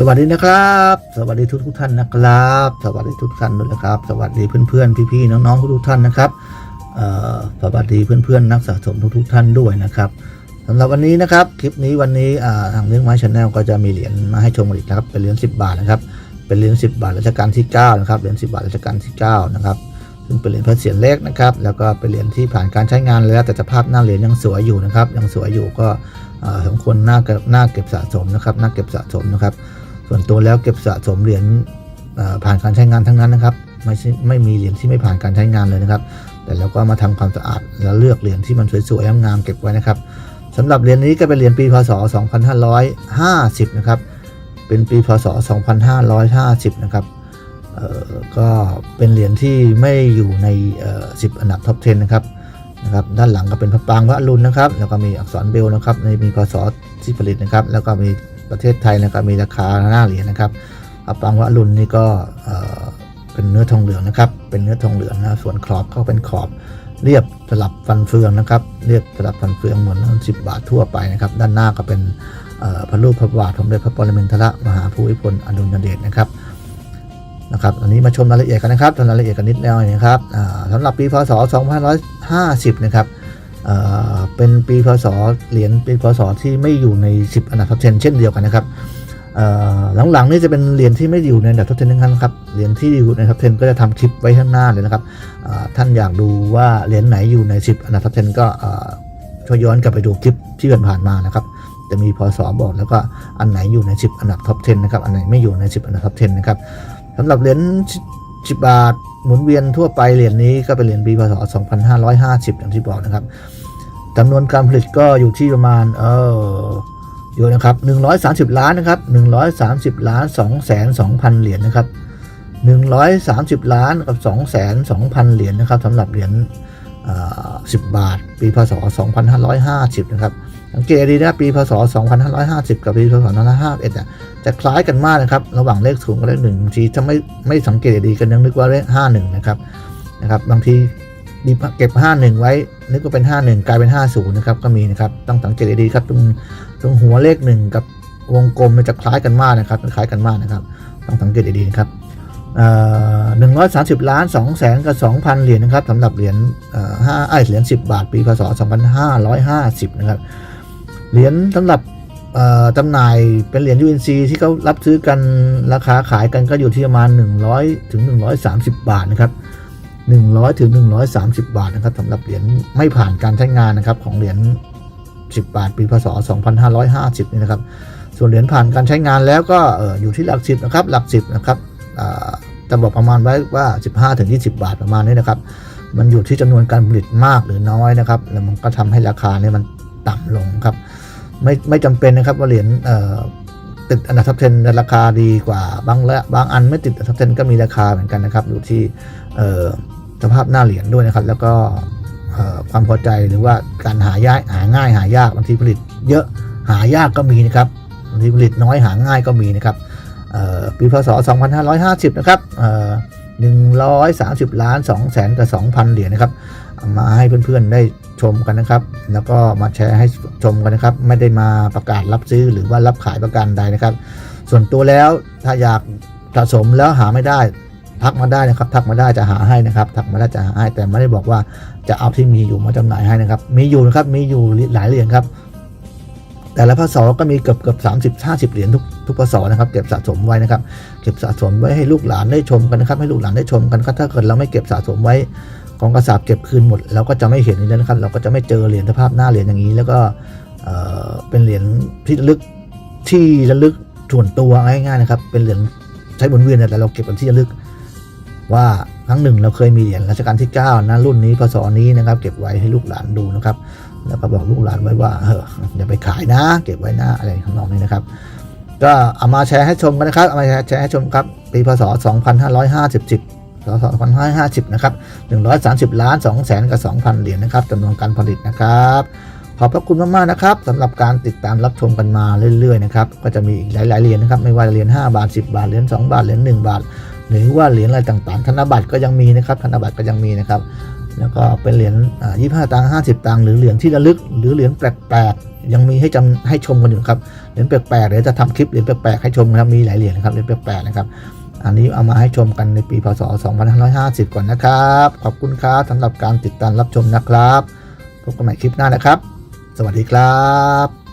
สวัสดีนะครับ สวัสดีทุกทุกท่านนะครับ สวัสดีทุกท่านด้วยนะครับ สวัสดีเพื่อนๆพี่ๆน้องๆทุกๆท่านนะครับเอ่อสวัสดีเพื่อนๆนักสะสมทุกๆท่านด้วยนะครับสำหรับวันนี้นะครับคลิปนี้วันนี้อ่าทางเรื่องไม้ชาแนลก็จะมีเหรียญมาให้ชมอีกนะครับเป็นเหรียญ10 บาทนะครับเป็นเหรียญ10 บาทรัชกาลที่9นะครับเหรียญ10 บาทรัชกาลที่9นะครับซึ่งเป็นเหรียญพระเศียรเล็กนะครับแล้วก็เป็นเหรียญที่ผ่านการใช้งานแล้วแต่สภาพหน้าเหรียญยังสวยอยู่นะครับยังสวยอยู่ก็สมควรน่าเก็บน่าเก็บสะสมนะครับน่าเก็บสะสมนะครับ ส่วนตัวแล้วเก็บสะสมเหรียญผ่านการใช้งานทั้งนั้นนะครับ ไม่ใช่ไม่มีเหรียญที่ไม่ผ่านการใช้งานเลยนะครับ แต่เราก็มาทำความสะอาดแล้วเลือกเหรียญที่มันสวยๆงามๆเก็บไว้นะครับสำหรับเหรียญนี้ก็เป็นเหรียญปีพศ 2550 นะครับ เป็นปีพศ 2550 นะครับก็เป็นเหรียญที่ไม่อยู่ในเอ่อ10 อันดับท็อป 10 นะครับนะครับด้านหลังก็เป็นพระปรางพระอรุณนะครับ แล้วก็มีอักษรเบลนะครับในมีพศที่ผลิตนะครับ แล้วก็มี ประเทศไทยนะครับมีราคาหน้าเหรียญนะครับพระปรางพระรุณนี่ก็เป็นเนื้อทองเหลืองนะครับเป็นเนื้อทองเหลืองนะส่วนขอบก็เป็นขอบเรียบสลับฟันเฟืองนะครับเรียบสลับฟันเฟืองเหมือนสิบบาททั่วไปนะครับด้านหน้าก็เป็นพระรูปพระบาทสมเด็จพระปรมินทรมหาภูมิพลอดุลยเดชนะครับนะครับอันนี้มาชมรายละเอียดกันนะครับชมรายละเอียดกันนิดหน่อยนะครับสำหรับปีพศ 2550 นะครับ เป็นปีพศเหรียญปีพศที่ไม่อยู่ใน 10 อันดับท็อป10เช่นเดียวกันนะครับหลังๆนี่จะเป็นเหรียญที่ไม่อยู่ในอันดับท็อป10ทั้งนั้นครับเหรียญที่อยู่ในท็อป10ก็จะทำคลิปไว้ข้างหน้าเลยนะครับท่านอยากดูว่าเหรียญไหนอยู่ใน 10 อันดับท็อป10ก็ช่วยย้อนกลับไปดูคลิปที่ผ่านมานะครับจะมีพศบอกแล้วก็อันไหนอยู่ใน 10 อันดับท็อป10นะครับอันไหนไม่อยู่ใน 10 อันดับท็อป10นะครับสำหรับเหรียญ10บาทหมุนเวียนทั่วไปเหรียญนี้ก็เป็นเหรียญปีพศ 2550 อย่างที่บอกนะครับ จำนวนการผลิตก็อยู่ที่ประมาณ เอออยู่นะครับ130 ล้านนะครับ130 ล้าน2แสน2,000 เหรียญนะครับ130 ล้านกับ2แสน2,000 เหรียญนะครับสำหรับเหรียญอ่า10 บาท ปีพศ 2550 นะครับสังเกตดีนะปีพศ 2550 กับปีพศ 2551เนี่ยจะคล้ายกันมากนะครับ ระหว่างเลขศูนย์กับเลขหนึ่งบางทีถ้าไม่ไม่สังเกตดีกันยังนึกว่าเลข51 นะครับนะครับ บางที ดีเก็บ 51 ไว้นึกว่าเป็น 51 กลายเป็น 50 นะครับ ก็มีนะครับ ต้องสังเกตดีๆครับ ตรงตรงหัวเลข 1 กับวงกลมมันจะคล้ายกันมากนะครับคล้ายกันมากนะครับ ต้องสังเกตดีๆนะครับหนึ่งร้อยสามสิบล้านสองแสนกับสองพันเหรียญนะครับสำหรับเหรียญห้าไอยเหรียญสิบบาท ปีพศสองพันห้าร้อยห้าสิบนะครับ เหรียญสำหรับจำหน่ายเป็นเหรียญ UNC ที่เขารับซื้อกันราคาขายกันก็อยู่ที่ประมาณ100ถึง130บาทนะครับ 100ถึง130 บาทนะครับสำหรับเหรียญไม่ผ่านการใช้งานนะครับของเหรียญ10 บาทปีพศ 2550 นี่นะครับ ส่วนเหรียญผ่านการใช้งานแล้วก็อยู่ที่หลักสิบนะครับ หลักสิบนะครับจะบอกประมาณไว้ว่า 15ถึง20 บาทประมาณนี้นะครับ มันอยู่ที่จำนวนการผลิตมากหรือน้อยนะครับ แล้วมันก็ทำให้ราคาเนี่ยมันต่ำลงครับ ไม่ไม่จำเป็นนะครับว่าเหรียญติดอันดับท็อป10ราคาดีกว่าบางและบางอันไม่ติดอันดับท็อป10ก็มีราคาเหมือนกันนะครับ อยู่ที่ สภาพหน้าเหรียญด้วยนะครับ แล้วก็ความพอใจหรือว่าการหายากหาง่ายหายากบางทีผลิต เยอะหายากก็มีนะครับบางทีผลิตน้อยหาง่ายก็มีนะครับปีพศ 2550 นะครับ130 ล้าน2แสนกับ 2,000 เหรียญนะครับ มาให้เพื่อนๆได้ชมกันนะครับ แล้วก็มาแชร์ให้ชมกันนะครับ ไม่ได้มาประกาศรับซื้อหรือว่ารับขายประกันใดนะครับ ส่วนตัวแล้วถ้าอยากสะสมแล้วหาไม่ได้ ทักมาได้นะครับ ทักมาได้จะหาให้นะครับ ทักมาได้จะหาให้แต่ไม่ได้บอกว่าจะเอาที่มีอยู่มาจำหน่ายให้นะครับ มีอยู่นะครับมีอยู่หลายเหรียญครับ แต่ละพศก็มีเกือบเกือบสามสิบห้าสิบเหรียญทุกทุกพศนะครับเก็บสะสมไว้นะครับ เก็บสะสมไว้ให้ลูกหลานได้ชมกันนะครับ ให้ลูกหลานได้ชมกันครับถ้าเกิดเราไม่เก็บสะสมไว้ของกระสาบเก็บคืนหมดเราก็จะไม่เห็นอย่างนี้นะครับ เราก็จะไม่เจอเหรียญสภาพหน้าเหรียญอย่างนี้ แล้วก็เออเป็นเหรียญที่ลึกที่ระลึกส่วนตัวง่ายๆนะครับ เป็นเหรียญใช้หมุนเวียนแต่เราเก็บเป็นที่ระลึก ว่าครั้งหนึ่งเราเคยมีเหรียญรัชกาลที่9นะรุ่นนี้พศนี้นะครับ เก็บไว้ให้ลูกหลานดูนะครับ แล้วก็บอกลูกหลานไว้ว่าเอออย่าไปขายนะ เก็บไว้นะอะไรทำนองนี้นะครับ ก็เอามาแชร์ให้ชมกันนะครับเอามาแชร์ให้ชมครับปีพศ 2550พศ2550 นะครับ 130 ล้าน2แสนกับ 2,000 เหรียญนะครับจำนวนการผลิตนะครับ ขอบพระคุณมาก ๆ นะครับสำหรับการติดตามรับชมกันมาเรื่อย ๆ นะครับ ก็จะมีอีกหลาย ๆ เหรียญนะครับ ไม่ว่าเหรียญ 5 บาท 10 บาท เหรียญ 2 บาท เหรียญ 1 บาท หรือว่าเหรียญอะไรต่างๆ ธนบัตรก็ยังมีนะครับ ธนบัตรก็ยังมีนะครับ แล้วก็เป็นเหรียญอ่า25ตังค์50ตังค์หรือเหรียญที่ระลึก หรือเหรียญแปลกๆยังมีให้จำให้ชมกันอยู่ครับเหรียญแปลกๆเดี๋ยวจะทำคลิปเหรียญแปลกๆให้ชมนะครับมีหลายเหรียญนะครับเหรียญแปลกๆนะครับอันนี้เอามาให้ชมกันในปีพศ 2550 ก่อนนะครับ ขอบคุณครับสำหรับการติดตามรับชมนะครับ พบกันใหม่คลิปหน้านะครับ สวัสดีครับ